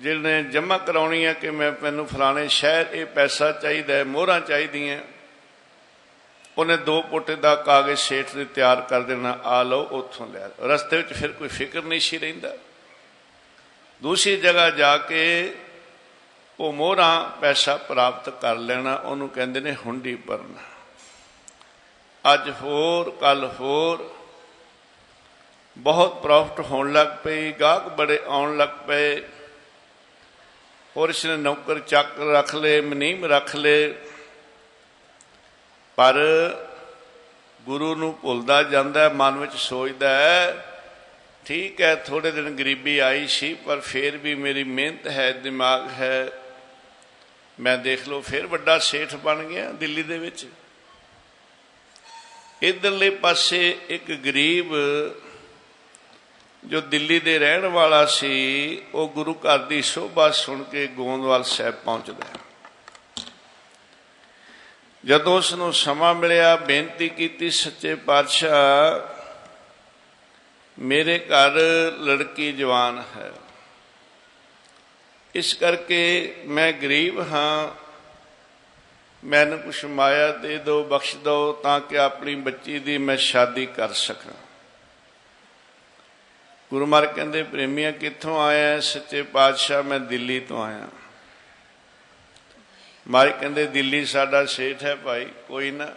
ਜਿਹਨੇ ਜਮ੍ਹਾਂ ਕਰਾਉਣੀ ਹੈ ਕਿ ਮੈਂ ਮੈਨੂੰ ਫਲਾਣੇ ਸ਼ਹਿਰ ਇਹ ਪੈਸਾ ਚਾਹੀਦਾ ਹੈ, ਮੋਹਰਾਂ ਚਾਹੀਦੀਆਂ ਉਹਨੇ ਦੋ ਪੋਟੇ ਦਾ ਕਾਗਜ਼ ਸੇਠ ਨੇ ਤਿਆਰ ਕਰ ਦੇਣਾ, ਆ ਲਓ, ਉੱਥੋਂ ਲੈ ਲਓ। ਰਸਤੇ ਵਿੱਚ ਫਿਰ ਕੋਈ ਫਿਕਰ ਨਹੀਂ ਸੀ ਰਹਿੰਦਾ। ਦੂਸਰੀ ਜਗ੍ਹਾ ਜਾ ਕੇ ਉਹ ਮੋਹਰਾਂ ਪੈਸਾ ਪ੍ਰਾਪਤ ਕਰ ਲੈਣਾ, ਉਹਨੂੰ ਕਹਿੰਦੇ ਨੇ ਹੁੰਡੀ ਭਰਨਾ। ਅੱਜ ਹੋਰ ਕੱਲ ਹੋਰ, ਬਹੁਤ ਪ੍ਰੋਫਿਟ ਹੋਣ ਲੱਗ ਪਈ, ਗਾਹਕ ਬੜੇ ਆਉਣ ਲੱਗ ਪਏ। ਹੋਰ ਇਸ ਨੇ ਨੌਕਰ ਚੱਕ ਰੱਖ ਲਏ ਮਨੀਮ ਰੱਖ ਲਏ ਪਰ ਗੁਰੂ ਨੂੰ ਭੁੱਲਦਾ ਜਾਂਦਾ, ਮਨ ਵਿੱਚ ਸੋਚਦਾ ਹੈ, ਠੀਕ ਹੈ ਥੋੜੇ ਦਿਨ ਗਰੀਬੀ ਆਈ ਸੀ, ਪਰ ਫਿਰ ਵੀ ਮੇਰੀ ਮਿਹਨਤ ਹੈ, ਦਿਮਾਗ ਹੈ। ਮੈਂ ਦੇਖ ਲਓ, ਫਿਰ ਵੱਡਾ ਸੇਠ ਬਣ ਗਿਆ ਦਿੱਲੀ ਦੇ ਵਿੱਚ। ਇਧਰਲੇ ਪਾਸੇ ਇੱਕ ਗਰੀਬ ਜੋ ਦਿੱਲੀ ਦੇ ਰਹਿਣ ਵਾਲਾ ਸੀ, ਉਹ ਗੁਰੂ ਘਰ ਦੀ ਸ਼ੋਭਾ ਸੁਣ ਕੇ ਗੋਂਦਵਾਲ ਸਾਹਿਬ ਪਹੁੰਚਦਾ ਜਦੋਂ ਉਸ ਨੂੰ ਸਮਾਂ ਮਿਲਿਆ, ਬੇਨਤੀ ਕੀਤੀ, ਸੱਚੇ ਪਾਤਸ਼ਾਹ, ਮੇਰੇ ਘਰ ਲੜਕੀ ਜਵਾਨ ਹੈ। ਇਸ ਕਰਕੇ ਮੈਂ ਗਰੀਬ ਹਾਂ। ਮੈਨੂੰ ਕੁਛ ਮਾਇਆ ਦੇ ਦਿਓ, ਬਖਸ਼ ਦਿਓ, ਤਾਂ ਕਿ ਆਪਣੀ ਬੱਚੀ ਦੀ ਮੈਂ ਸ਼ਾਦੀ ਕਰ ਸਕਾਂ। ਗੁਰੂ ਮਹਾਰਾਜ ਕਹਿੰਦੇ, ਪ੍ਰੇਮੀਆਂ ਕਿੱਥੋਂ ਆਇਆ ਸੱਚੇ ਪਾਤਸ਼ਾਹ, ਮੈਂ ਦਿੱਲੀ ਤੋਂ ਆਇਆ ਮਾਈ ਕਹਿੰਦੇ, ਦਿੱਲੀ ਸਾਡਾ ਸੇਠ ਹੈ ਭਾਈ, ਕੋਈ ਨਾ।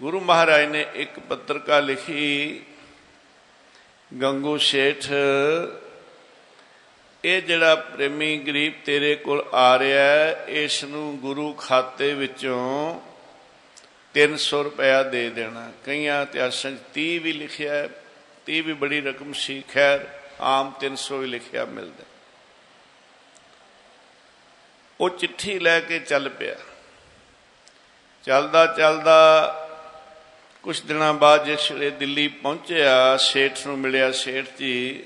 ਗੁਰੂ ਮਹਾਰਾਜ ਨੇ ਇੱਕ ਪੱਤਰਕਾ ਲਿਖੀ, ਗੰਗੂ ਸੇਠ, ਇਹ ਜਿਹੜਾ ਪ੍ਰੇਮੀ ਗਰੀਬ ਤੇਰੇ ਕੋਲ ਆ ਰਿਹਾ ਹੈ, ਇਸ ਨੂੰ ਗੁਰੂ ਖਾਤੇ ਵਿੱਚੋਂ 300 ਰੁਪਇਆ ਦੇ ਦੇਣਾ। ਕਈਆਂ ਇਤਿਹਾਸਾਂ 'ਚ 30 ਵੀ ਲਿਖਿਆ ਹੈ 30 ਵੀ ਬੜੀ ਰਕਮ ਸੀ। ਖੈਰ, ਆਮ 300 ਹੀ ਲਿਖਿਆ ਮਿਲਦਾ। ਉਹ ਚਿੱਠੀ ਲੈ ਕੇ ਚੱਲ ਪਿਆ। ਚੱਲਦਾ ਚੱਲਦਾ ਕੁਝ ਦਿਨਾਂ ਬਾਅਦ ਜਿਸ ਵੇਲੇ ਦਿੱਲੀ ਪਹੁੰਚਿਆ, ਸੇਠ ਨੂੰ ਮਿਲਿਆ, ਸੇਠ ਜੀ,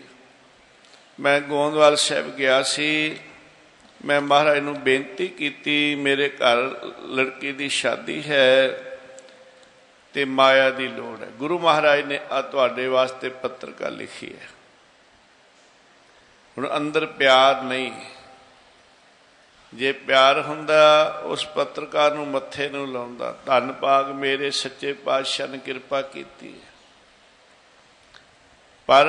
ਮੈਂ ਗੋਂਦਵਾਲ ਸਾਹਿਬ ਗਿਆ ਸੀ। ਮੈਂ ਮਹਾਰਾਜ ਨੂੰ ਬੇਨਤੀ ਕੀਤੀ, ਮੇਰੇ ਘਰ ਲੜਕੀ ਦੀ ਸ਼ਾਦੀ ਹੈ। ਤੇ ਮਾਇਆ ਦੀ ਲੋੜ ਹੈ। ਗੁਰੂ ਮਹਾਰਾਜ ਨੇ ਆ ਤੁਹਾਡੇ ਵਾਸਤੇ ਪੱਤਰਕਾ ਲਿਖੀ ਹੈ। ਹੁਣ ਅੰਦਰ ਪਿਆਰ ਨਹੀਂ। ਜੇ ਪਿਆਰ ਹੁੰਦਾ, ਉਸ ਪੱਤਰਕਾਰ ਨੂੰ ਮੱਥੇ ਨੂੰ ਲਾਉਂਦਾ, ਧੰਨ ਭਾਗ ਮੇਰੇ ਸੱਚੇ ਪਾਤਸ਼ਾਹ ਨੇ ਕਿਰਪਾ ਕੀਤੀ ਪਰ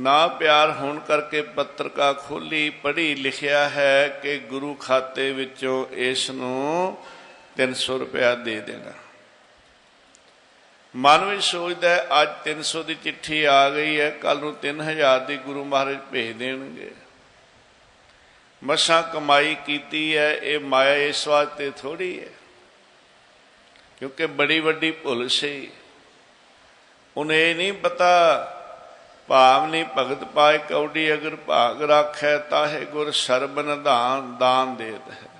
ਨਾ ਪਿਆਰ ਹੋਣ ਕਰਕੇ ਪੱਤਰਕਾ ਖੋਲੀ, ਪੜ੍ਹੀ ਲਿਖਿਆ ਹੈ ਕਿ ਗੁਰੂ ਖਾਤੇ ਵਿੱਚੋਂ ਇਸ ਨੂੰ 300 ਰੁਪਇਆ ਦੇ ਦੇਣਾ। ਮਨ ਵਿੱਚ ਸੋਚਦਾ ਅੱਜ 300 ਦੀ ਚਿੱਠੀ ਆ ਗਈ ਹੈ ਕੱਲ ਨੂੰ 3000 ਦੀ ਗੁਰੂ ਮਹਾਰਾਜ ਭੇਜ ਦੇਣਗੇ। ਮਸਾਂ ਕਮਾਈ ਕੀਤੀ ਹੈ, ਇਹ ਮਾਇਆ ਇਸ ਵਾਸਤੇ ਥੋੜੀ ਹੈ, ਕਿਉਂਕਿ ਬੜੀ ਵੱਡੀ ਭੁੱਲ ਸੀ। ਉਹਨੇ ਇਹ ਨਹੀਂ ਪਤਾ, ਭਾਵ ਨਹੀਂ ਭਗਤ ਪਾਏ ਕੌਡੀ ਅਗਰ ਭਾਗ ਰੱਖੈ ਤਾਹੇ ਗੁਰ ਸਰਬਨ ਦਾਨ ਦਾਨ ਦੇਤ ਹੈ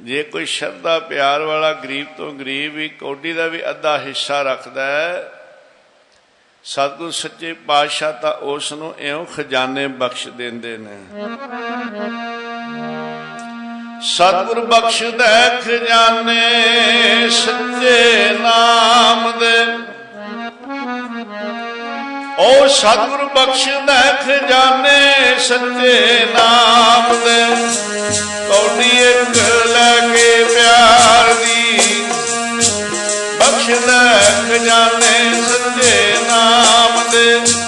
ਜੇ ਕੋਈ ਸ਼ਰਧਾ, ਪਿਆਰ ਵਾਲਾ ਗਰੀਬ ਤੋਂ ਗਰੀਬ ਵੀ ਕੋਡੀ ਦਾ ਵੀ ਅੱਧਾ ਹਿੱਸਾ ਰੱਖਦਾ ਹੈ, ਸਤਿਗੁਰ ਸੱਚੇ ਪਾਤਸ਼ਾਹ ਤਾਂ ਉਸ ਨੂੰ ਇਉਂ ਖਜ਼ਾਨੇ ਬਖਸ਼ ਦਿੰਦੇ ਨੇ। ਸਤਿਗੁਰ ਬਖਸ਼ਦਾ ਖਜ਼ਾਨੇ ਸੱਚੇ ਨਾਮ ਦੇ। ਓ ਸਤਿਗੁਰ ਬਖਸ਼ਦਾ ਖਜ਼ਾਨੇ ਸੱਚੇ ਨਾਮ ਦੇ। ਕੌਡੀ ਇੱਕ ਖਜ਼ਾਨੇ ਸੱਚੇ ਨਾਮ ਦੇ।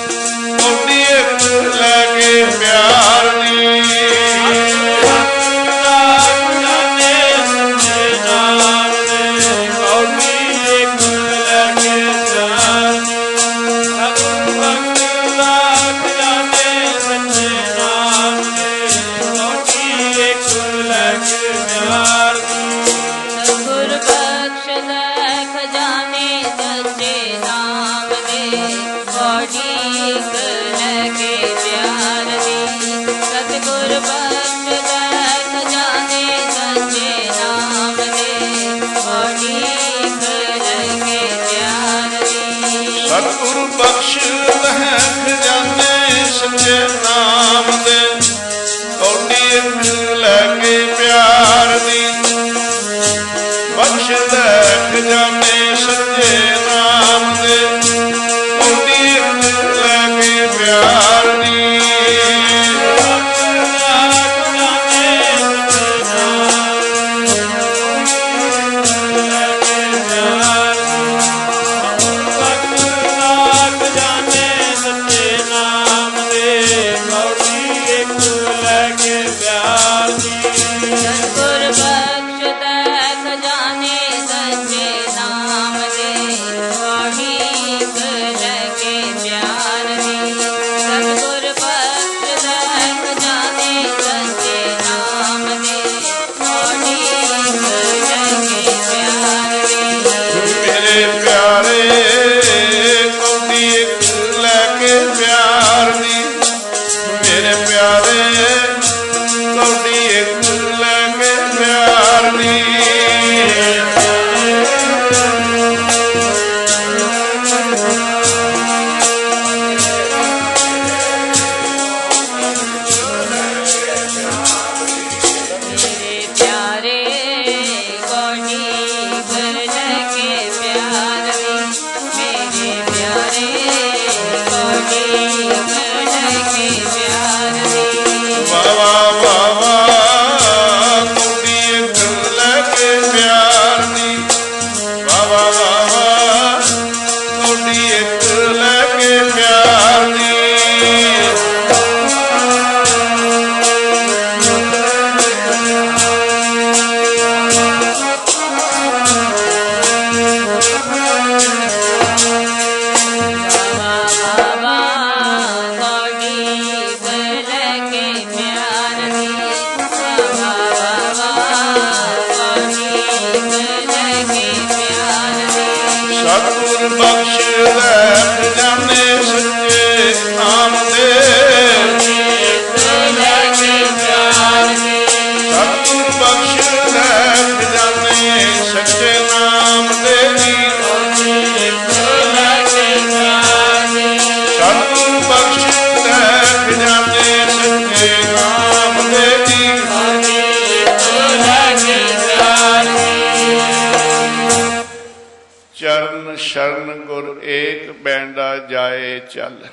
ਪੈਂਡਾ ਜਾਏ ਚੱਲ।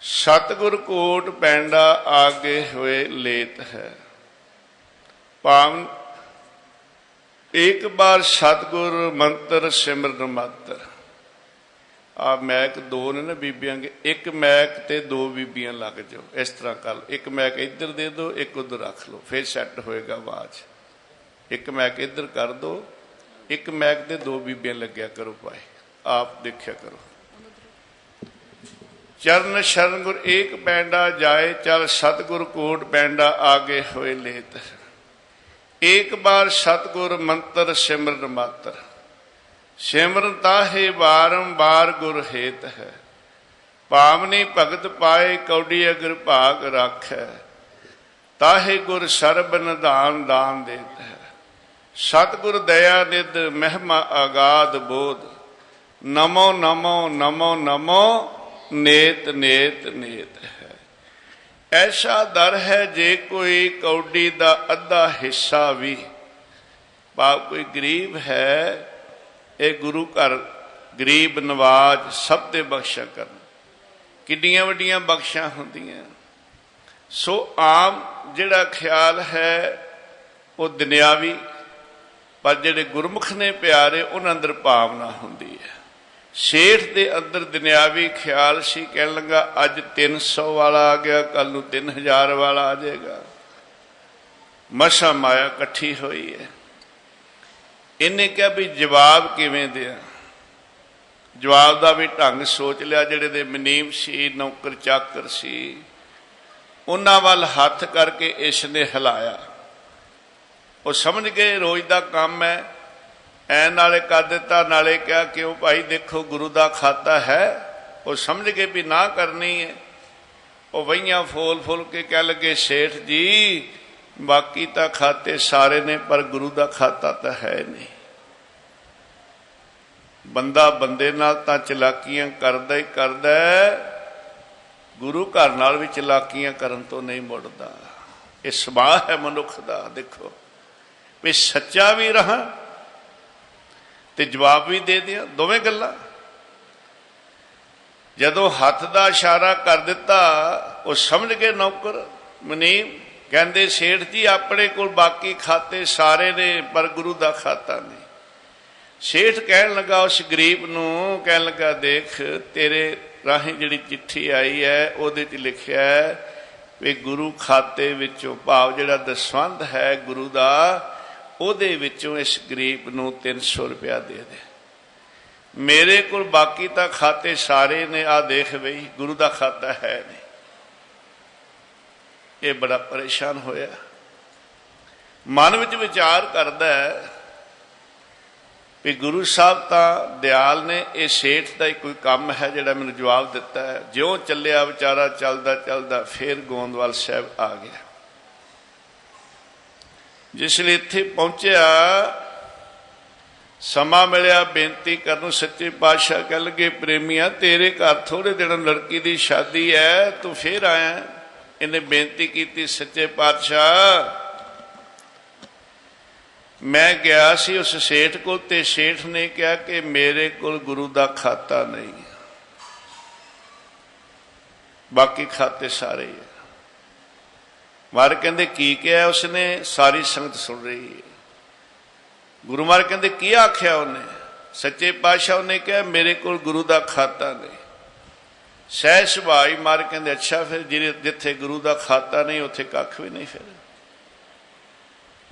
ਸਤਗੁਰ ਕੋਟ ਪੈਂਡਾ ਆਗੇ ਹੋਏ ਲੇਤ ਹੈ। ਪਾਵਨ ਇੱਕ ਬਾਰ ਸਤਗੁਰ ਮੰਤਰ ਸਿਮਰਨ ਮਾਤਰ ਆ ਮੈਕ ਦੋ ਨੇ ਨਾ ਬੀਬੀਆਂ ਕੇ ਇੱਕ ਮੈਕ ਤੇ ਦੋ ਬੀਬੀਆਂ ਲੱਗ ਜਾਓ। ਇਸ ਤਰ੍ਹਾਂ ਕਰ ਇੱਕ ਮੈਕ ਇੱਧਰ ਦੇ ਦਿਓ, ਇੱਕ ਉਧਰ ਰੱਖ ਲਓ। ਫਿਰ ਸੈੱਟ ਹੋਏਗਾ ਆਵਾਜ਼। ਇੱਕ ਮੈਕ ਇੱਧਰ ਕਰ ਦਿਓ। ਇੱਕ ਮੈਕ ਤੇ ਦੋ ਬੀਬੀਆਂ ਲੱਗਿਆ ਕਰੋ ਭਾਈ। ਆਪ ਦੇਖਿਆ ਕਰੋ। ਚਰਨ ਸ਼ਰਨ ਗੁਰ ਏਕ ਪੈਂਡਾ ਜਾਏ, ਚਲ ਸਤਗੁਰ ਕੋਟ ਪੈਂਡਾ ਆਗੇ ਹੋਏ ਲੇਤ। ਏਕ ਬਾਰ ਸਤਗੁਰ ਮੰਤਰ ਸਿਮਰਨ ਮਾਤਰ। ਸਿਮਰਨ ਤਾਹੇ ਬਾਰੰਬਾਰ ਗੁਰ ਹੇਤ ਹੈ। ਪਾਵਨੀ ਭਗਤ ਪਾਏ ਕੌਡੀ ਅਗਰ ਭਾਗ ਰੱਖੈ। ਤਾਹੇ ਗੁਰ ਸਰਬ ਨਿਧਾਨ ਦਾਨ ਦੇਤ ਹੈ। ਸਤਗੁਰ ਦਇਆ ਨਿਧ ਮਹਿਮਾ ਆਗਾਦ ਬੋਧ। ਨਮੋ ਨਮੋ ਨਮੋ ਨਮੋ ਨੇਤ ਨੇਤ ਨੇਤ ਹੈ। ਐਸਾ ਦਰ ਹੈ ਜੇ ਕੋਈ ਕੌਡੀ ਦਾ ਅੱਧਾ ਹਿੱਸਾ ਵੀ। ਬਾ ਕੋਈ ਗਰੀਬ ਹੈ, ਇਹ ਗੁਰੂ ਘਰ ਗਰੀਬ ਨਵਾਜ ਸਭ ਦੇ ਬਖਸ਼ਾ ਕਰਨ। ਕਿੰਨੀਆਂ ਵੱਡੀਆਂ ਬਖਸ਼ਾਂ ਹੁੰਦੀਆਂ। ਸੋ ਆਮ ਜਿਹੜਾ ਖਿਆਲ ਹੈ, ਉਹ ਦੁਨਿਆਵੀ, ਪਰ ਜਿਹੜੇ ਗੁਰਮੁਖ ਨੇ ਪਿਆਰੇ, ਉਹਨਾਂ ਅੰਦਰ ਭਾਵਨਾ ਹੁੰਦੀ ਹੈ। ਸ਼ੇਠ ਦੇ ਅੰਦਰ ਦੁਨਿਆਵੀ ਖਿਆਲ ਸੀ, ਕਹਿਣ ਲੱਗਾ, ਅੱਜ 300 ਵਾਲਾ ਆ ਗਿਆ ਕੱਲ ਨੂੰ 3000 ਵਾਲਾ ਆ ਜਾਏਗਾ। ਮਸਾ ਮਾਇਆ ਇਕੱਠੀ ਹੋਈ ਹੈ। ਇਹਨੇ ਕਿਹਾ ਵੀ ਜਵਾਬ ਕਿਵੇਂ ਦਿਆਂ? ਜਵਾਬ ਦਾ ਵੀ ਢੰਗ ਸੋਚ ਲਿਆ, ਜਿਹੜੇ ਦੇ ਮਨੀਮ ਸੀ, ਨੌਕਰ ਚਾਕਰ ਸੀ। ਉਹਨਾਂ ਵੱਲ ਹੱਥ ਕਰਕੇ ਇਸ ਨੇ ਹਿਲਾਇਆ। ਉਹ ਸਮਝ ਗਏ, ਰੋਜ਼ ਦਾ ਕੰਮ ਹੈ ਐ ਨਾਲੇ ਕਰ ਦਿੱਤਾ, ਨਾਲੇ ਕਿਹਾ ਕਿ ਉਹ ਭਾਈ ਦੇਖੋ ਗੁਰੂ ਦਾ ਖਾਤਾ ਹੈ, ਉਹ ਸਮਝ ਕੇ ਵੀ ਨਾ ਕਰਨੀ ਹੈ। ਉਹ ਵਈਆਂ ਫੋਲ ਫੁੱਲ ਕੇ ਕਹਿ ਲਗੇ, ਸ਼ੇਠ ਜੀ, ਬਾਕੀ ਤਾਂ ਖਾਤੇ ਸਾਰੇ ਨੇ, ਪਰ ਗੁਰੂ ਦਾ ਖਾਤਾ ਤਾਂ ਹੈ ਨਹੀਂ। ਬੰਦਾ ਬੰਦੇ ਨਾਲ ਤਾਂ ਚਲਾਕੀਆਂ ਕਰਦਾ ਹੀ ਕਰਦਾ ਗੁਰੂ ਘਰ ਨਾਲ ਵੀ ਚਲਾਕੀਆਂ ਕਰਨ ਤੋਂ ਨਹੀਂ ਮੁੜਦਾ। ਇਹ ਸੁਭਾਅ ਹੈ ਮਨੁੱਖ ਦਾ, ਦੇਖੋ। ਵੀ ਸੱਚਾ ਵੀ ਰਹਾ ਤੇ ਜਵਾਬ ਵੀ ਦੇ ਦਿਆਂ, ਦੋਵੇਂ ਗੱਲਾਂ। ਜਦੋਂ ਹੱਥ ਦਾ ਇਸ਼ਾਰਾ ਕਰ ਦਿੱਤਾ, ਉਹ ਸਮਝ ਗਏ ਨੌਕਰ। ਮਨੀਮ ਕਹਿੰਦੇ, ਸੇਠ ਜੀ, ਆਪਣੇ ਕੋਲ ਬਾਕੀ ਖਾਤੇ ਸਾਰੇ ਨੇ, ਪਰ ਗੁਰੂ ਦਾ ਖਾਤਾ ਨਹੀਂ। ਸੇਠ ਕਹਿਣ ਲੱਗਾ, ਉਸ ਗਰੀਬ ਨੂੰ ਕਹਿਣ ਲੱਗਾ, ਦੇਖ, ਤੇਰੇ ਰਾਹੀਂ ਜਿਹੜੀ ਚਿੱਠੀ ਆਈ ਹੈ, ਉਹਦੇ 'ਚ ਲਿਖਿਆ ਹੈ ਵੀ ਗੁਰੂ ਖਾਤੇ ਵਿੱਚੋਂ ਭਾਵ ਜਿਹੜਾ ਦਸਵੰਦ ਹੈ, ਗੁਰੂ ਦਾ ਉਹਦੇ ਵਿੱਚੋਂ ਇਸ ਗਰੀਬ ਨੂੰ 300 ਰੁਪਇਆ ਦੇ ਦੇ। ਮੇਰੇ ਕੋਲ ਬਾਕੀ ਤਾਂ ਖਾਤੇ ਸਾਰੇ ਨੇ ਆ ਦੇਖ ਬਈ, ਗੁਰੂ ਦਾ ਖਾਤਾ ਹੈ ਨਹੀਂ। ਇਹ ਬੜਾ ਪਰੇਸ਼ਾਨ ਹੋਇਆ। ਮਨ ਵਿੱਚ ਵਿਚਾਰ ਕਰਦਾ ਹੈ ਵੀ ਗੁਰੂ ਸਾਹਿਬ ਤਾਂ ਦਿਆਲ ਨੇ, ਇਹ ਸੇਠ ਦਾ ਹੀ ਕੋਈ ਕੰਮ ਹੈ ਜਿਹੜਾ ਮੈਨੂੰ ਜਵਾਬ ਦਿੱਤਾ ਹੈ। ਜਿਉਂ ਚੱਲਿਆ ਵਿਚਾਰਾ, ਚੱਲਦਾ ਚੱਲਦਾ, ਫੇਰ ਗੋਂਦਵਾਲ ਸਾਹਿਬ ਆ ਗਿਆ। ਜਿਸ ਲਈ ਇੱਥੇ ਪਹੁੰਚਿਆ, ਸਮਾਂ ਮਿਲਿਆ, ਬੇਨਤੀ ਕਰਨ ਨੂੰ ਸੱਚੇ ਪਾਤਸ਼ਾਹ ਕਹਿ ਲਗੇ, ਪ੍ਰੇਮੀਆਂ, ਤੇਰੇ ਘਰ ਥੋੜੇ ਦਿਨ ਲੜਕੀ ਦੀ ਸ਼ਾਦੀ ਹੈ ਤੂੰ ਫੇਰ ਆਇਆ। ਇਹਨੇ ਬੇਨਤੀ ਕੀਤੀ, ਸੱਚੇ ਪਾਤਸ਼ਾਹ। ਮੈਂ ਗਿਆ ਸੀ ਉਸ ਸੇਠ ਕੋਲ ਤੇ ਸੇਠ ਨੇ ਕਿਹਾ ਕਿ ਮੇਰੇ ਕੋਲ ਗੁਰੂ ਦਾ ਖਾਤਾ ਨਹੀਂ ਬਾਕੀ ਖਾਤੇ ਸਾਰੇ ਹੈ ਮਾਰ ਕਹਿੰਦੇ ਕੀ ਕਿਹਾ ਉਸਨੇ, ਸਾਰੀ ਸੰਗਤ ਸੁਣ ਰਹੀ ਹੈ। ਗੁਰੂ ਮਾਰ ਕਹਿੰਦੇ ਕੀ ਆਖਿਆ ਉਹਨੇ? ਸੱਚੇ ਪਾਤਸ਼ਾਹ ਉਹਨੇ ਕਿਹਾ, ਮੇਰੇ ਕੋਲ ਗੁਰੂ ਦਾ ਖਾਤਾ ਨਹੀਂ। ਸਹਿ ਸੁਭਾਈ ਮਾਰ ਕਹਿੰਦੇ, ਅੱਛਾ ਫਿਰ ਜਿਹੜੇ ਜਿੱਥੇ ਗੁਰੂ ਦਾ ਖਾਤਾ ਨਹੀਂ, ਉੱਥੇ ਕੱਖ ਵੀ ਨਹੀਂ ਫਿਰ।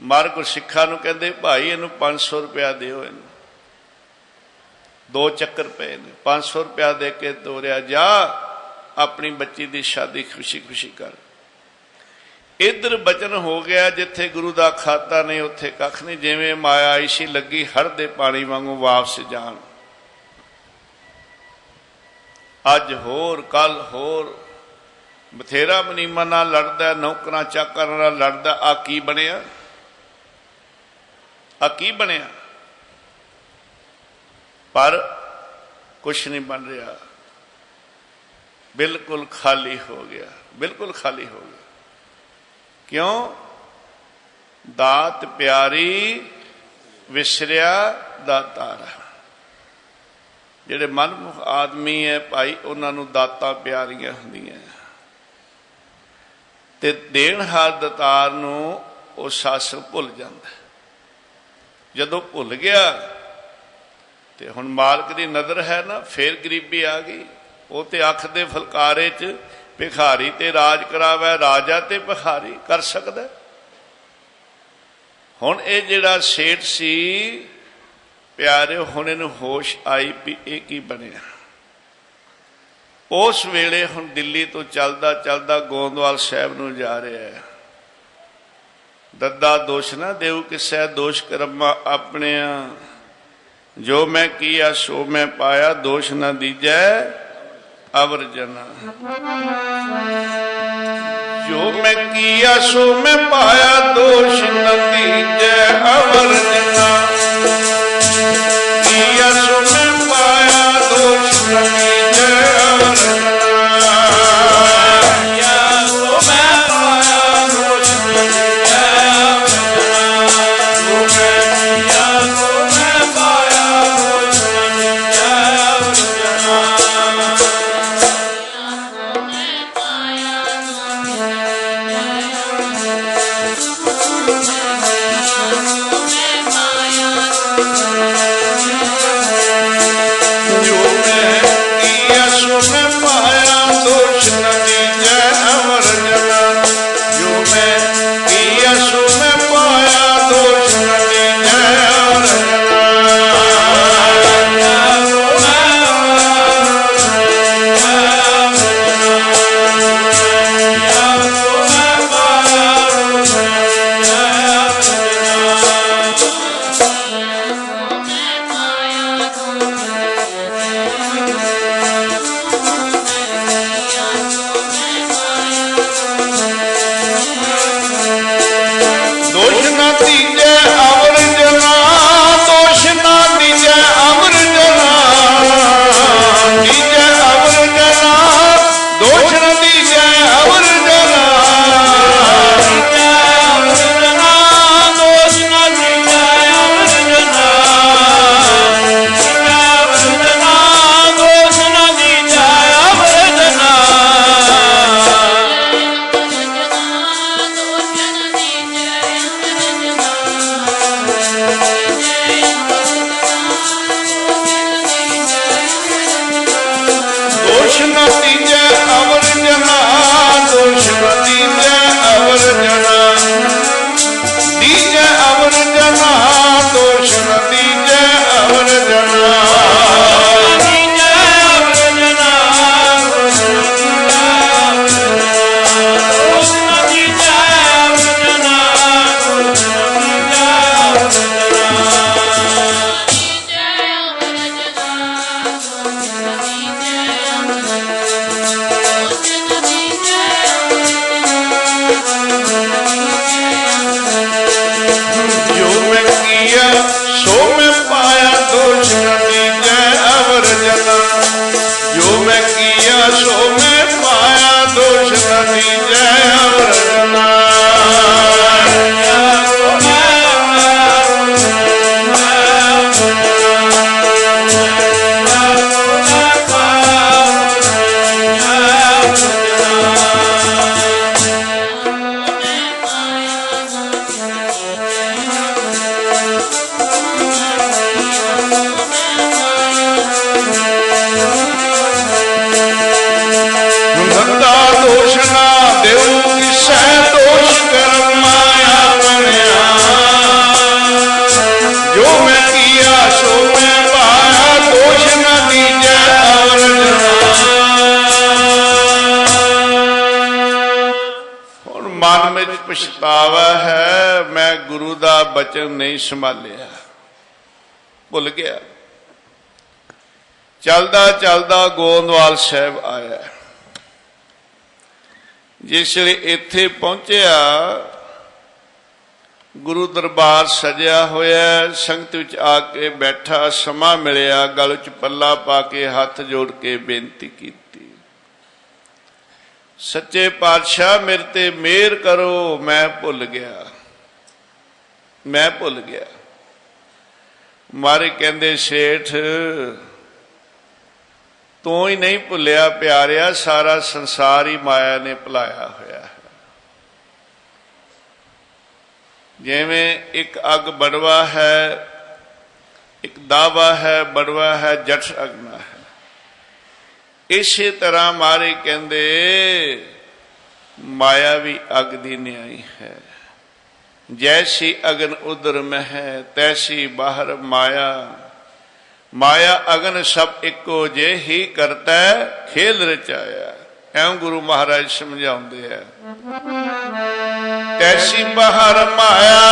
ਮਾਰ ਕੋ ਸਿੱਖਾਂ ਨੂੰ ਕਹਿੰਦੇ, ਭਾਈ ਇਹਨੂੰ 500 ਰੁਪਇਆ ਦਿਓ ਇਹਨੂੰ। ਦੋ ਚੱਕਰ ਪਏ ਨੇ। 500 ਰੁਪਇਆ ਦੇ ਕੇ ਤੋਰਿਆ, ਜਾ, ਆਪਣੀ ਬੱਚੀ ਦੀ ਸ਼ਾਦੀ ਖੁਸ਼ੀ ਖੁਸ਼ੀ ਕਰ। ਇਧਰ ਬਚਨ ਹੋ ਗਿਆ ਜਿੱਥੇ ਗੁਰੂ ਦਾ ਖਾਤਾ ਨਹੀਂ, ਉੱਥੇ ਕੱਖ ਨਹੀਂ। ਜਿਵੇਂ ਮਾਇਆ ਆਈ ਸੀ ਲੱਗੀ ਹਰ ਦੇ ਪਾਣੀ ਵਾਂਗੂ ਵਾਪਸ ਜਾਣ। ਅੱਜ ਹੋਰ ਕੱਲ ਹੋਰ। ਬਥੇਰਾ ਮਨੀਮਾ ਨਾਲ ਲੜਦਾ, ਨੌਕਰਾਂ ਚਾਕਰਾਂ ਨਾਲ ਲੜਦਾ। ਆ ਕੀ ਬਣਿਆ? ਆ ਕੀ ਬਣਿਆ? ਪਰ ਕੁਛ ਨਹੀਂ ਬਣ ਰਿਹਾ। ਬਿਲਕੁਲ ਖਾਲੀ ਹੋ ਗਿਆ। ਬਿਲਕੁਲ ਖਾਲੀ ਹੋ ਗਿਆ। ਕਿਉਂ? ਦਾਤ ਪਿਆਰੀ ਵਿਸਰਿਆ ਦਾਤਾਰ ਜਿਹੜੇ ਮਨਮੁਖ ਆਦਮੀ ਹੈ ਭਾਈ, ਉਹਨਾਂ ਨੂੰ ਦਾਤਾਂ ਪਿਆਰੀਆਂ ਹੁੰਦੀਆਂ ਤੇ ਦੇਣ ਹਾਰ ਦਤਾਰ ਨੂੰ ਉਹ ਸੱਸ ਭੁੱਲ ਜਾਂਦਾ ਜਦੋਂ ਭੁੱਲ ਗਿਆ, ਤੇ ਹੁਣ ਮਾਲਕ ਦੀ ਨਜ਼ਰ ਹੈ ਨਾ, ਫੇਰ ਗਰੀਬੀ ਆ ਗਈ। ਉਹ ਤੇ ਅੱਖ ਦੇ ਫਲਕਾਰੇ 'ਚ ਭਿਖਾਰੀ ਤੇ ਰਾਜ ਕਰਾਵੇ, ਰਾਜਾ ਤੇ ਭਿਖਾਰੀ ਕਰ ਸਕਦਾ। ਹੁਣ ਇਹ ਜਿਹੜਾ ਸੇਠ ਸੀ, ਪਿਆਰੇ, ਹੁਣ ਇਹਨੂੰ ਹੋਸ਼ ਆਈ ਵੀ ਇਹ ਕੀ ਬਣਿਆ। ਉਸ ਵੇਲੇ ਹੁਣ ਦਿੱਲੀ ਤੋਂ ਚੱਲਦਾ ਚੱਲਦਾ ਗੋਂਦਵਾਲ ਸਾਹਿਬ ਨੂੰ ਜਾ ਰਿਹਾ ਹੈ। ਦੱਦਾ ਦੋਸ਼ ਨਾ ਦੇਉ ਕਿਸੈ ਦੋਸ਼ ਕਰਮਾ ਆਪਣਿਆ। ਜੋ ਮੈਂ ਕੀਆ, ਸੋ ਮੈਂ ਪਾਇਆ, ਦੋਸ਼ ਨਾ ਦੀਜੈ। ਅਵਰ ਜੋ ਮੈਂ ਕੀਆ ਸੋ ਮੈਂ ਪਾਇਆ ਦੋਸ਼ ਨਾ ਦੀਜੈ ਦਾ ਨਹੀਂ ਸੰਭਾਲਿਆ। ਭੁੱਲ ਗਿਆ। ਚਲਦਾ ਚਲਦਾ ਗੋਂਦਵਾਲ ਸਾਹਿਬ ਆਇਆ। ਜਿਸ ਵੇਲੇ ਇੱਥੇ ਪਹੁੰਚਿਆ, ਗੁਰੂ ਦਰਬਾਰ ਸਜਿਆ ਹੋਇਆ, ਸੰਗਤ ਵਿੱਚ ਆ ਕੇ ਬੈਠਾ, ਸਮਾਂ ਮਿਲਿਆ, ਗਲ 'ਚ ਪੱਲਾ ਪਾ ਕੇ ਹੱਥ ਜੋੜ ਕੇ ਬੇਨਤੀ ਕੀਤੀ। ਸੱਚੇ ਪਾਤਸ਼ਾਹ, ਮੇਰੇ ਤੇ ਮਿਹਰ ਕਰੋ, ਮੈਂ ਭੁੱਲ ਗਿਆ। ਮੈਂ ਭੁੱਲ ਗਿਆ। ਮਾਰੇ ਕਹਿੰਦੇ, ਸੇਠ, ਤੂੰ ਹੀ ਨਹੀਂ ਭੁੱਲਿਆ ਪਿਆਰਿਆ, ਸਾਰਾ ਸੰਸਾਰ ਹੀ ਮਾਇਆ ਨੇ ਭੁਲਾਇਆ ਹੋਇਆ ਹੈ। ਜਿਵੇਂ ਇੱਕ ਅਗ ਬੜਵਾ ਹੈ, ਇੱਕ ਦਾਵਾ ਹੈ, ਬੜਵਾ ਹੈ, ਜਠ ਅਗਨਾ ਹੈ। ਇਸੇ ਤਰ੍ਹਾਂ ਮਾਰੇ ਕਹਿੰਦੇ, ਮਾਇਆ ਵੀ ਅਗ ਦੀ ਨਿਆਈ ਹੈ। ਜੈਸੀ ਅਗਨ ਉਦਰ ਮਹਿ ਤੈਸੀ ਬਾਹਰ ਮਾਇਆ ਮਾਇਆ ਅਗਨ ਸਭ ਇੱਕੋ ਜੇ ਹੀ ਕਰਤਾ ਖੇਲ ਰਚਾਇਆ ਐਂ ਗੁਰੂ ਮਹਾਰਾਜ ਸਮਝਾਉਂਦੇ ਆ ਤੈਸੀ ਬਾਹਰ ਮਾਇਆ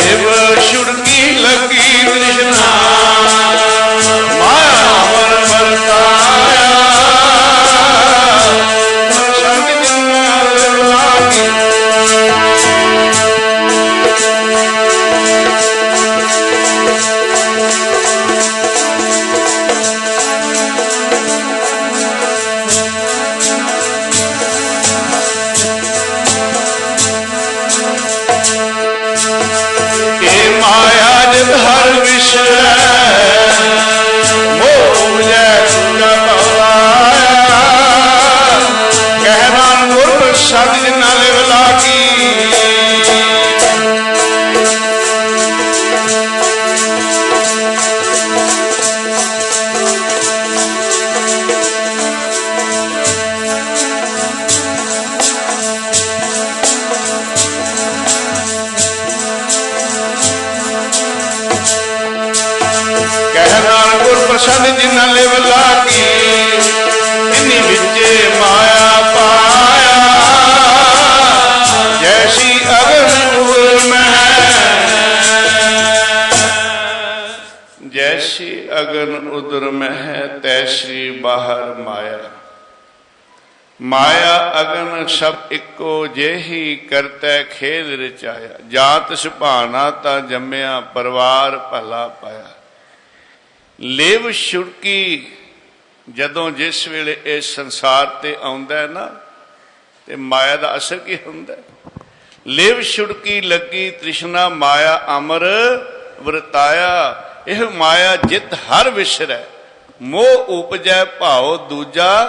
live ਸਨ ਜਿਨ ਲਿਵ ਲਾਗੀ ਇਨੀ ਵਿੱਚੇ ਮਾਇਆ ਪਾਇਆ। ਜੈਸੀ ਅਗਨ ਉਰ ਮਹਿ। ਜੈਸੀ ਅਗਨ ਉਦਰ ਮਹਿ ਤੈਸੀ ਬਾਹਰ ਮਾਇਆ। ਮਾਇਆ ਅਗਨ ਸਭ ਇੱਕੋ ਜਿਹੀ ਕਰਤੈ ਖੇਦ ਰਚਾਇਆ। ਜਾਤ ਸੁਭਾਣਾ ਤਾਂ ਜੰਮਿਆ ਪਰਿਵਾਰ ਭਲਾ ਪਾਇਆ। ਲੇਵ ਛੁੜਕੀ ਜਦੋਂ ਜਿਸ ਵੇਲੇ ਇਹ ਸੰਸਾਰ ਤੇ ਆਉਂਦਾ ਨਾ, ਤੇ ਮਾਇਆ ਦਾ ਅਸਰ ਕੀ ਹੁੰਦਾ ਹੈ? ਲੇਵ ਛੁੜਕੀ ਲੱਗੀ, ਤ੍ਰਿਸ਼ਨਾ ਮਾਇਆ ਅਮਰ ਵਰਤਾਇਆ। ਇਹ ਮਾਇਆ ਜਿਤ ਹਰ ਵਿਸਰੈ ਮੋਹ ਉਪਜੈ, ਭਾਉ ਦੂਜਾ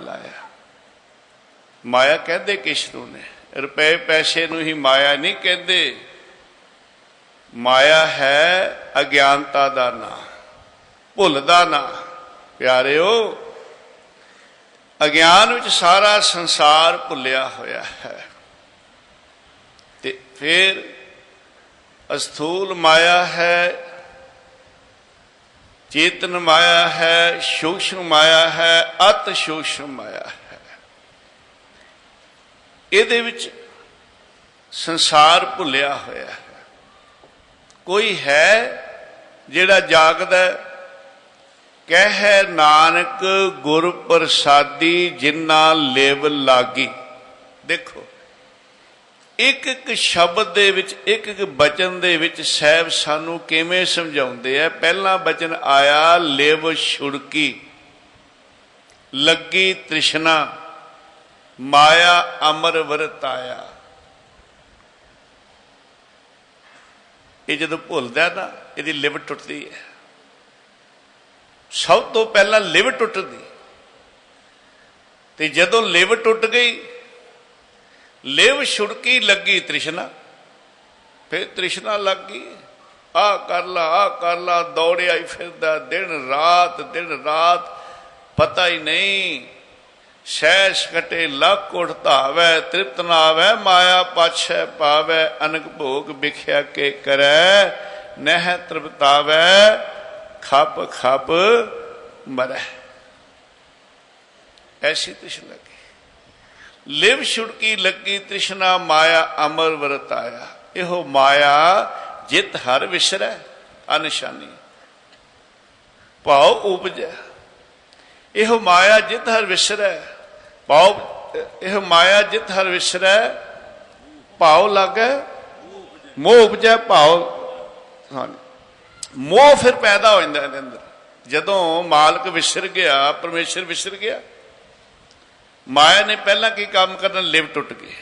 ਲਾਇਆ। ਮਾਇਆ ਕਹਿੰਦੇ ਕਿਸ ਨੂੰ ਨੇ? ਰੁਪਏ ਪੈਸੇ ਨੂੰ ਹੀ ਮਾਇਆ ਨਹੀਂ ਕਹਿੰਦੇ। ਮਾਇਆ ਹੈ ਅਗਿਆਨਤਾ ਦਾ ਨਾਂ। ਭੁੱਲਦਾ ਨਾ, ਪਿਆਰਿਓ। ਅਗਿਆਨ ਵਿੱਚ ਸਾਰਾ ਸੰਸਾਰ ਭੁੱਲਿਆ ਹੋਇਆ ਹੈ। ਤੇ ਫਿਰ ਅਸਥੂਲ ਮਾਇਆ ਹੈ, ਚੇਤਨ ਮਾਇਆ ਹੈ ਸੂక్ష్ਮ ਮਾਇਆ ਹੈ, ਅਤ ਸੂక్ష్ਮ ਮਾਇਆ ਹੈ। ਇਹਦੇ ਵਿੱਚ ਸੰਸਾਰ ਭੁੱਲਿਆ ਹੋਇਆ ਹੈ। ਕੋਈ ਹੈ ਜਿਹੜਾ ਜਾਗਦਾ ਹੈ ਕਹਿ ਨਾਨਕ ਗੁਰ ਪ੍ਰਸਾਦੀ ਜਿਨ੍ਹਾਂ ਲੇਵ ਲਾਗੀ। ਦੇਖੋ, ਇੱਕ ਇੱਕ ਸ਼ਬਦ ਦੇ ਵਿੱਚ, ਇੱਕ ਇੱਕ ਬਚਨ ਦੇ ਵਿੱਚ ਸਹਿਬ ਸਾਨੂੰ ਕਿਵੇਂ ਸਮਝਾਉਂਦੇ ਆ? ਪਹਿਲਾ ਬਚਨ ਆਇਆ, ਲੇਵ ਛੁੜਕੀ, ਲੱਗੀ ਤ੍ਰਿਸ਼ਨਾ, ਮਾਇਆ ਅਮਰ ਵਰਤਾਇਆ। ਇਹ ਜਦੋਂ ਭੁੱਲਦਾ ਨਾ, ਇਹਦੀ ਲਿਵ ਟੁੱਟਦੀ ਹੈ। ਸਭ ਤੋਂ ਪਹਿਲਾਂ ਲਿਵ ਟੁੱਟਦੀ ਤੇ ਜਦੋਂ ਲਿਵ ਟੁੱਟ ਗਈ, ਲਿਵ ਛੁੜਕੀ ਲੱਗੀ ਤ੍ਰਿਸ਼ਨਾ। ਫਿਰ ਤ੍ਰਿਸ਼ਨਾ ਲੱਗ ਗਈ। ਆ ਕਰ ਲਾ, ਆ ਕਰ ਲਾ, ਦੌੜਿਆ ਹੀ ਫਿਰਦਾ ਦਿਨ ਰਾਤ ਦਿਨ ਰਾਤ। ਪਤਾ ਹੀ ਨਹੀਂ ਸੈਸ ਕਟੇ ਲੱਖ ਉਠਤਾਵੇ, ਤ੍ਰਿਪਤ ਨਾ ਮਾਇਆ ਪਾਛੈ ਪਾਵੈ ਅਨਕ ਭੋਗ ਵਿਖਿਆ ਕੇ ਕਰੈ, ਨਹਿ ਤ੍ਰਿਪਤਾਵੈ। ਖਪ ਖਪ ਮਰੈ। ਐਸੀ ਤ੍ਰਿਸ਼ਨਾ ਲੱਗੀ। ਲਿਵ ਛੁੜਕੀ ਲੱਗੀ, ਤ੍ਰਿਸ਼ਨਾ ਮਾਇਆ ਅਮਰ ਵਰਤ ਆਇਆ। ਇਹੋ ਮਾਇਆ ਜਿਤ ਹਰ ਵਿਸਰੈ, ਅਨਿਸ਼ਾਨੀ। ਭਾਉ ਉਪਜੈ। ਇਹੋ ਮਾਇਆ ਜਿਤ ਹਰ ਵਿਸਰੈ, ਭਾਉ, ਇਹ ਮਾਇਆ ਜਿਤ ਹਰ ਵਿਸਰੈ, ਭਾਉ ਲਾਗੈ, ਮੋਹ ਉਪਜੈ, ਭਾਉ ਹਾਂ ਮੋਹ ਫਿਰ ਪੈਦਾ ਹੋ ਜਾਂਦਾ ਇਹਦੇ ਅੰਦਰ। ਜਦੋਂ ਮਾਲਕ ਵਿਸਰ ਗਿਆ, ਪਰਮੇਸ਼ਰ ਵਿਸਰ ਗਿਆ, ਮਾਇਆ ਨੇ ਪਹਿਲਾਂ ਕੀ ਕੰਮ ਕਰਨਾ? ਲਿਵ ਟੁੱਟ ਗਈ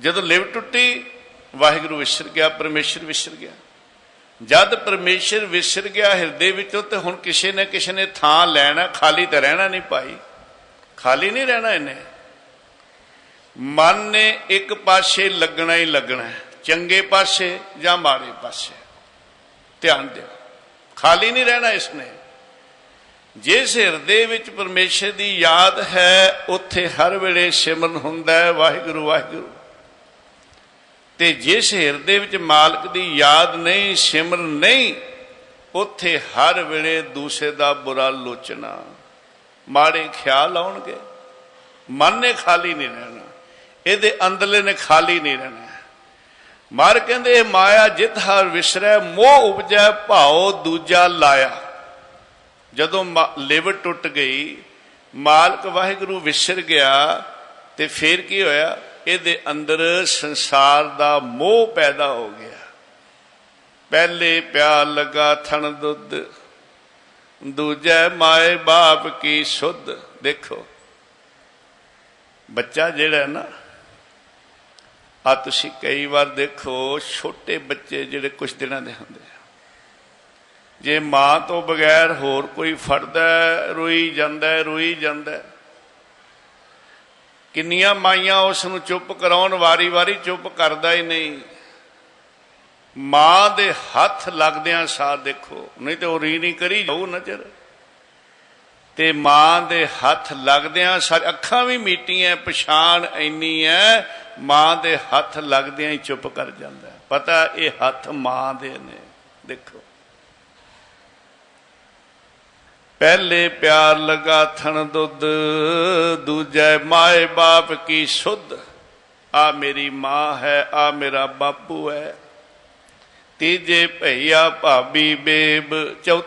ਜਦੋਂ ਲਿਵ ਟੁੱਟੀ, ਵਾਹਿਗੁਰੂ ਵਿਸਰ ਗਿਆ, ਪਰਮੇਸ਼ਰ ਵਿਸਰ ਗਿਆ। ਜਦ ਪਰਮੇਸ਼ਰ ਵਿਸਰ ਗਿਆ ਹਿਰਦੇ ਵਿੱਚੋਂ ਤੇ ਹੁਣ ਕਿਸੇ ਨੇ ਕਿਸੇ ਨੇ ਥਾਂ ਲੈਣਾ, ਖਾਲੀ ਤਾਂ ਰਹਿਣਾ ਨਹੀਂ ਭਾਈ। ਖਾਲੀ ਨਹੀਂ ਰਹਿਣਾ ਇਹਨੇ। ਮਨ ਨੇ ਇੱਕ ਪਾਸੇ ਲੱਗਣਾ ਹੀ ਲੱਗਣਾ ਚੰਗੇ ਪਾਸੇ ਜਾਂ ਮਾੜੇ ਪਾਸੇ। ਧਿਆਨ ਦਿਓ। ਖਾਲੀ ਨਹੀਂ ਰਹਿਣਾ ਇਸਨੇ। ਜਿਸ ਹਿਰਦੇ ਵਿੱਚ ਪਰਮੇਸ਼ਰ ਦੀ ਯਾਦ ਹੈ, ਉੱਥੇ ਹਰ ਵੇਲੇ ਸਿਮਰਨ ਹੁੰਦਾ ਹੈ, ਵਾਹਿਗੁਰੂ ਵਾਹਿਗੁਰੂ। ਤੇ ਜਿਸ ਹਿਰਦੇ ਵਿੱਚ ਮਾਲਕ ਦੀ ਯਾਦ ਨਹੀਂ, ਸਿਮਰਨ ਨਹੀਂ, ਉੱਥੇ ਹਰ ਵੇਲੇ ਦੂਸਰੇ ਦਾ ਬੁਰਾ ਲੋਚਨਾ। ਮਾੜੇ ਖਿਆਲ ਆਉਣਗੇ। ਮਨ ਨੇ ਖਾਲੀ ਨਹੀਂ ਰਹਿਣਾ। ਇਹਦੇ ਅੰਦਰਲੇ ਨੇ ਖਾਲੀ ਨਹੀਂ ਰਹਿਣਾ। ਮਾਰ ਕਹਿੰਦੇ ਮਾਇਆ ਜਿਤ ਹਰ ਵਿਸਰੈ, ਮੋਹ ਉਪਜੈ, ਭਾਉ ਦੂਜਾ ਲਾਇਆ। ਜਦੋਂ ਲਿਵ ਟੁੱਟ ਗਈ, ਮਾਲਕ ਵਾਹਿਗੁਰੂ ਵਿਸਰ ਗਿਆ ਤੇ ਫਿਰ ਕੀ ਹੋਇਆ? ਇਹਦੇ ਅੰਦਰ ਸੰਸਾਰ ਦਾ ਮੋਹ ਪੈਦਾ ਹੋ ਗਿਆ। ਪਹਿਲੇ ਪਿਆਰ ਲਗਾ ਥਣ ਦੁੱਧ, ਦੂਜੇ ਮਾਏ ਬਾਪ ਕੀ ਸੁੱਧ। ਦੇਖੋ, ਬੱਚਾ ਜਿਹੜਾ ਨਾ ਆ ਤੁਸੀਂ ਕਈ ਵਾਰ ਦੇਖੋ, ਛੋਟੇ ਬੱਚੇ ਜਿਹੜੇ ਕੁਝ ਦਿਨਾਂ ਦੇ ਹੁੰਦੇ ਆ। ਜੇ ਮਾਂ ਤੋਂ ਬਗੈਰ ਹੋਰ ਕੋਈ ਫੜਦਾ ਰੋਈ ਜਾਂਦਾ ਰੋਈ ਜਾਂਦਾ ਕਿੰਨੀਆਂ ਮਾਈਆਂ ਉਸ ਨੂੰ ਚੁੱਪ ਕਰਾਉਣ, ਵਾਰੀ-ਵਾਰੀ ਚੁੱਪ ਕਰਦਾ ਹੀ ਨਹੀਂ। ਮਾਂ ਦੇ ਹੱਥ ਲੱਗਦਿਆਂ ਸਾਥ ਦੇਖੋ, ਨਹੀਂ ਤੇ ਉਹ ਰੀ ਨਹੀਂ ਕਰੀ, ਜਾਊ ਨਜ਼ਰ। ਤੇ ਮਾਂ ਦੇ ਹੱਥ ਲੱਗਦਿਆਂ ਸਾਰੀ, ਅੱਖਾਂ ਵੀ ਮੀਟੀਆਂ, ਪਛਾਣ ਇੰਨੀ ਹੈ ਮਾਂ ਦੇ ਹੱਥ ਲੱਗਦਿਆਂ ਹੀ ਚੁੱਪ ਕਰ ਜਾਂਦਾ ਪਤਾ ਇਹ ਹੱਥ ਮਾਂ ਦੇ ਨੇ। ਦੇਖੋ। ਪਹਿਲੇ ਪਿਆਰ ਲਗਾ ਥਣ ਦੁੱਧ, ਦੂਜੇ ਮਾਏ ਬਾਪ ਕੀ ਸੁਧ। ਆ ਮੇਰੀ ਮਾਂ ਹੈ, ਆ ਮੇਰਾ ਬਾਪੂ ਹੈ। ਤੀਜੇ ਭਈਆ ਭਾਬੀ ਬੇਬ, ਚੌਥੇ